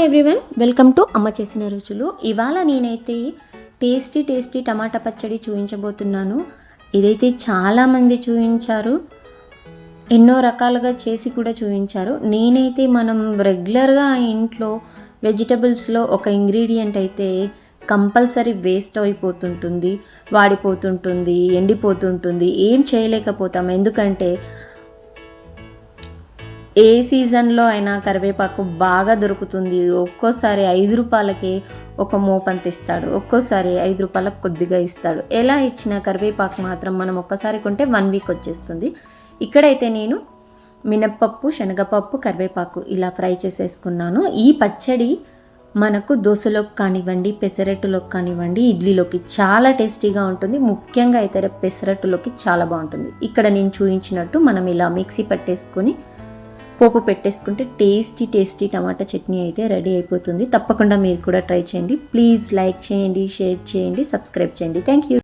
Hi everyone welcome to అమ్మ చేసిన రుచులు. ఇవాళ నేనైతే టేస్టీ టేస్టీ టమాటా పచ్చడి చూపించబోతున్నాను ఇదైతే చాలామంది చూపించారు ఎన్నో రకాలుగా చేసి కూడా చూపించారు నేనైతే మనం రెగ్యులర్గా ఇంట్లో వెజిటబుల్స్లో ఒక ఇంగ్రీడియంట్ అయితే కంపల్సరీ వేస్ట్ అయిపోతుంటుంది వాడిపోతుంటుంది ఎండిపోతుంటుంది. ఏం చేయలేకపోతాం. ఎందుకంటే ఏ సీజన్లో అయినా కరివేపాకు బాగా దొరుకుతుంది. ఒక్కోసారి ఐదు రూపాయలకే ఒక మోపంత ఇస్తాడు ఒక్కోసారి ఐదు రూపాయలకు కొద్దిగా ఇస్తాడు. ఎలా ఇచ్చిన కరివేపాకు మాత్రం మనం ఒక్కసారి కొంటే వన్ వీక్ వచ్చేస్తుంది. ఇక్కడైతే నేను మినప్పప్పు శనగపప్పు కరివేపాకు ఇలా ఫ్రై చేసేసుకున్నాను. ఈ పచ్చడి మనకు దోశలోకి కానివ్వండి పెసరట్టులోకి కానివ్వండి ఇడ్లీలోకి చాలా టేస్టీగా ఉంటుంది. ముఖ్యంగా అయితే పెసరట్టులోకి చాలా బాగుంటుంది. ఇక్కడ నేను చూపించినట్టు మనం ఇలా మిక్సీ పట్టేసుకొని పోపు పెట్టేసుకుంటే టేస్టీ టేస్టీ టమాటా చట్నీ అయితే రెడీ అయిపోతుంది. తప్పకుండా మీరు కూడా ట్రై చేయండి. ప్లీజ్ లైక్ చేయండి షేర్ చేయండి సబ్స్క్రైబ్ చేయండి. Thank you